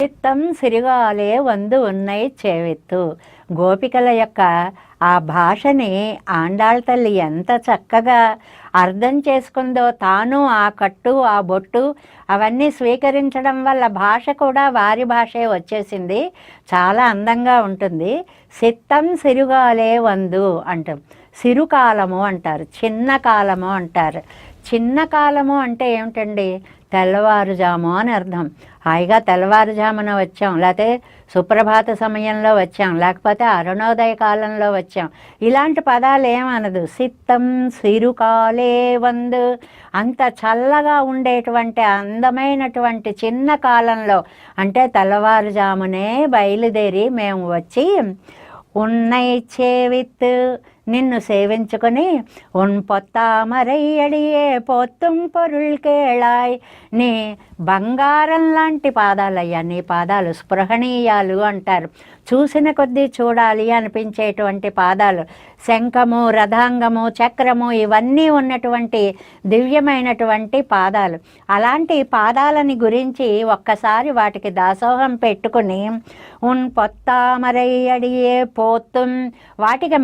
చిత్తం సిరిగాలే వందు ఉన్నాయి చేవెత్తు. గోపికల యొక్క ఆ భాషని ఆండాళ్ తల్లి ఎంత చక్కగా అర్థం చేసుకుందో తాను ఆ కట్టు ఆ బొట్టు అవన్నీ స్వీకరించడం వల్ల భాష కూడా వారి భాషే వచ్చేసింది. చాలా అందంగా ఉంటుంది. సిత్తం సిరుగాలే వందు అంటాం సిరుకాలము అంటారు. చిన్న కాలము అంటారు. చిన్న కాలము అంటే ఏమిటండి? తెల్లవారుజాము అని అర్థం. హాయిగా తెల్లవారుజామున వచ్చాం. లేకపోతే సుప్రభాత సమయంలో వచ్చాం. లేకపోతే అరుణోదయ కాలంలో వచ్చాం. ఇలాంటి పదాలు ఏమనదు. సిత్తం సిరుకాలే వందు. అంత చల్లగా ఉండేటువంటి అందమైనటువంటి చిన్న కాలంలో అంటే తెల్లవారుజామునే బయలుదేరి మేము వచ్చి ఉన్నై చేవిత్ నిన్ను సేవించుకొని ఉన్ పొత్తామరయ్యడియే పొత్తుం పొరుల్ కేళాయ్. నీ బంగారం లాంటి పాదాలయ్యా నీ పాదాలు స్పృహణీయాలు అంటారు. చూసిన కొద్దీ చూడాలి అనిపించేటువంటి పాదాలు శంఖము రథాంగము చక్రము ఇవన్నీ ఉన్నటువంటి దివ్యమైనటువంటి పాదాలు. అలాంటి పాదాలని గురించి ఒక్కసారి వాటికి దాసోహం పెట్టుకుని ఉన్ పొత్తామరయ్యడియే పోతుం వాటికి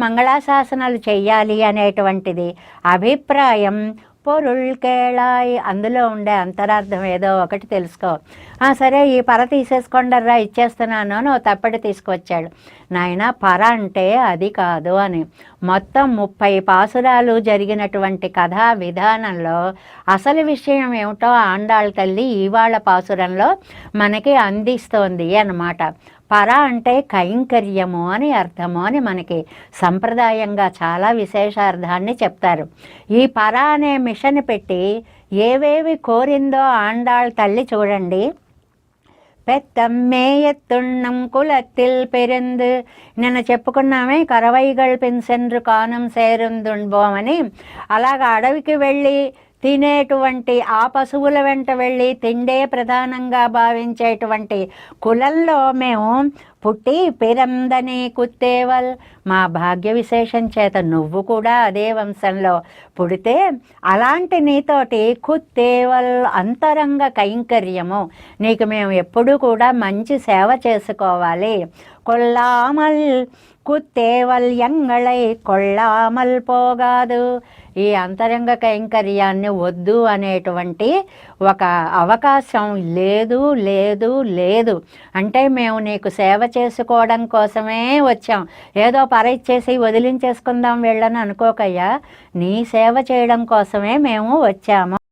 మంగళాశాసనాలు చేయాలి అనేటువంటిది. అభిప్రాయం పొరుల్ కేళాయి. అందులో ఉండే అంతరార్థం ఏదో ఒకటి తెలుసుకో. "ఆ, సరే ఈ పర తీసేసుకోండర్రా ఇచ్చేస్తున్నాను అని తప్పటి తీసుకొచ్చాడు. నాయన పర అంటే అది కాదు అని. మొత్తం ముప్పై పాసురాలు జరిగినటువంటి కథా విధానంలో అసలు విషయం ఏమిటో ఆండాళ్ళ తల్లి ఇవాళ పాసురంలో మనకి అందిస్తోంది అన్నమాట. పర అంటే కైంకర్యము అని అర్థము అని మనకి సంప్రదాయంగా చాలా విశేషార్థాన్ని చెప్తారు. ఈ పర అనే మిషన్ పెట్టి ఏవేవి కోరిందో ఆండాళ్ తల్లి చూడండి. பெத்தம்மேயத்துண்ணம் కులత్తిల్ పెరిందు. నిన్న చెప్పుకున్నామే కరవైగళ్ పెన్సెండ్రు కానం సేరుందుంబోమని అలాగ అడవికి వెళ్ళి తినేటువంటి ఆ పశువుల వెంట వెళ్ళి తిండే ప్రధానంగా భావించేటువంటి కులంలో మేము పుట్టి పిరందని కుత్తేవల్. మా భాగ్య విశేషం చేత నువ్వు కూడా అదే వంశంలో పుడితే అలాంటి నీతోటి కుత్తేవల్ అంతరంగ కైంకర్యము. నీకు మేము ఎప్పుడూ కూడా మంచి సేవ చేసుకోవాలి. కొల్లామల్ కుత్తేవల్ ఎంగళై పోగాదు. ఈ అంతరంగ కైంకర్యాన్ని వద్దు అనేటువంటి ఒక అవకాశం లేదు లేదు లేదు. అంటే మేము నీకు సేవ చేసుకోవడం కోసమే వచ్చాం. ఏదో పర వదిలించేసుకుందాం వెళ్ళని అనుకోకయ్యా. నీ సేవ చేయడం కోసమే మేము వచ్చాము.